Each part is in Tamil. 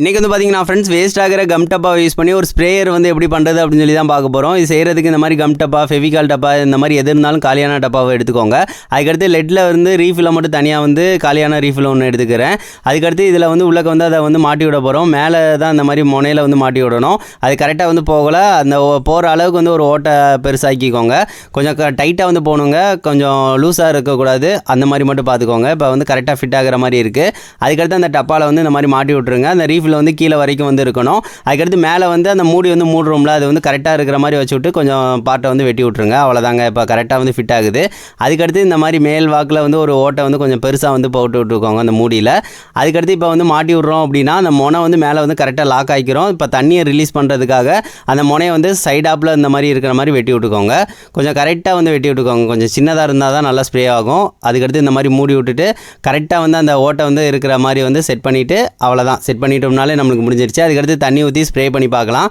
இன்றைக்கி வந்து பார்த்தீங்கன்னா ஃப்ரெண்ட்ஸ் வேஸ்ட் ஆகிற கம் டப்பாவை யூஸ் பண்ணி ஒரு ஸ்ப்ரேயர் வந்து எப்படி பண்ணுறது அப்படின்னு சொல்லி தான் பார்க்க போகிறோம் இது செய்கிறதுக்கு இந்த மாதிரி கம் டப்பா ஃபெவிகால் டப்பா இந்த மாதிரி எது இருந்தாலும் காலியான டப்பாவை எடுத்துக்கோங்க. அதுக்கடுத்து லெட்டில் வந்து ரீஃபில் மட்டும் தனியாக வந்து காலியான ரீஃபில் ஒன்று எடுத்துக்கிறேன். அதுக்கடுத்து இதில் வந்து உள்ளக்க வந்து அதை வந்து மாட்டி விட போகிறோம் மேலே தான் இந்த மாதிரி முனையில் வந்து மாட்டி விடணும். அது கரெக்டாக வந்து போகலை. அந்த போகிற அளவுக்கு வந்து ஒரு ஓட்டை பெருசாக்கிக்கோங்க. கொஞ்சம் டைட்டாக வந்து போகணுங்க. கொஞ்சம் லூஸாக இருக்கக்கூடாது. அந்த மாதிரி மட்டும் பார்த்துக்கோங்க. இப்போ வந்து கரெக்டாக ஃபிட் ஆகிற மாதிரி இருக்குது அதுக்கடுத்து அந்த டப்பாவில் வந்து இந்த மாதிரி மாட்டி விட்ருங்க அந்த ரீஃபில் வந்து கீழே வரைக்கும் வந்து இருக்கணும். அதுக்கடுத்து மேலே வந்து அந்த மூடி வந்து மூடுறோம்ல அது வந்து கரெக்டாக இருக்கிற மாதிரி வச்சு விட்டு கொஞ்சம் பாட்டை வந்து வெட்டி விட்ருங்க அவ்வளோதாங்க இப்போ கரெக்டாக வந்து ஃபிட் ஆகுது. அதுக்கடுத்து இந்த மாதிரி மேல் வாக்கில் வந்து ஒரு ஓட்டை வந்து கொஞ்சம் பெருசாக வந்து போட்டு விட்டுருக்கோங்க அந்த மூடியில். அதுக்கடுத்து இப்போ வந்து மாட்டி விட்றோம் அப்படின்னா அந்த முனை வந்து மேலே வந்து கரெக்டாக லாக் ஆகிக்கிறோம் இப்போ தண்ணியை ரிலீஸ் பண்ணுறதுக்காக அந்த முனையை வந்து சைடாப்பில் இந்த மாதிரி இருக்கிற மாதிரி வெட்டி விட்டுக்கோங்க. கொஞ்சம் கரெக்டாக வந்து வெட்டி விட்டுக்கோங்க. கொஞ்சம் சின்னதாக இருந்தால் தான் நல்லா ஸ்ப்ரே ஆகும். அதுக்கடுத்து இந்த மாதிரி மூடி விட்டுட்டு கரெக்டாக வந்து அந்த ஓட்டை வந்து இருக்கிற மாதிரி வந்து செட் பண்ணிவிட்டு அவ்வளோதான் செட் நாளே நம்மளுக்கு முடிஞ்சிருச்சு. அதுக்கடுத்து தண்ணி ஊற்றி ஸ்ப்ரே பண்ணி பார்க்கலாம்.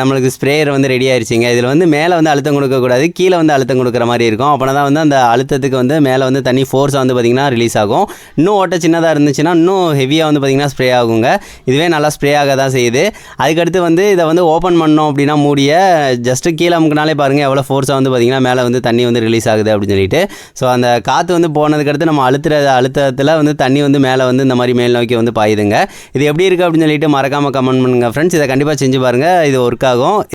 நம்மளுக்கு ஸ்ப்ரேயர் வந்து ரெடி ஆயிடுச்சிங்க இதில் வந்து மேலே வந்து அழுத்தம் கொடுக்கக்கூடாது கீழே வந்து அழுத்தம் கொடுக்குற மாதிரி இருக்கும். அப்போனா தான் வந்து அந்த அழுத்தத்துக்கு வந்து மேலே வந்து தண்ணி ஃபோர்ஸாக வந்து பார்த்திங்கன்னா ரிலீஸ் ஆகும். இன்னும் ஓட்டை சின்னதாக இருந்துச்சுன்னா இன்னும் ஹெவியாக வந்து பார்த்திங்கன்னா ஸ்ப்ரே ஆகுங்க. இதுவே நல்லா ஸ்ப்ரே ஆக தான் செய்யுது. அதுக்கடுத்து வந்து இதை வந்து ஓப்பன் பண்ணோம் அப்படின்னா மூடிய ஜஸ்ட்டு கீழே அமுக்குனாலே பாருங்கள் எவ்வளோ ஃபோர்ஸாக வந்து பார்த்திங்கன்னா மேலே வந்து தண்ணி வந்து ரிலீஸ் ஆகுது அப்படின்னு சொல்லிட்டு. ஸோ அந்த காற்று வந்து போனதுக்கடுத்து நம்ம அழுத்துற அழுத்தத்தில் வந்து தண்ணி வந்து மேலே வந்து இந்த மாதிரி மேல் நோக்கி வந்து பாயுதுங்க. இது எப்படி எப்படி இருக்குது அப்படின்னு சொல்லிட்டு மறக்காமல் கமெண்ட் பண்ணுங்கள் ஃப்ரெண்ட்ஸ் இதை கண்டிப்பாக செஞ்சு பாருங்கள் இது ஒர்க் ஆகும்.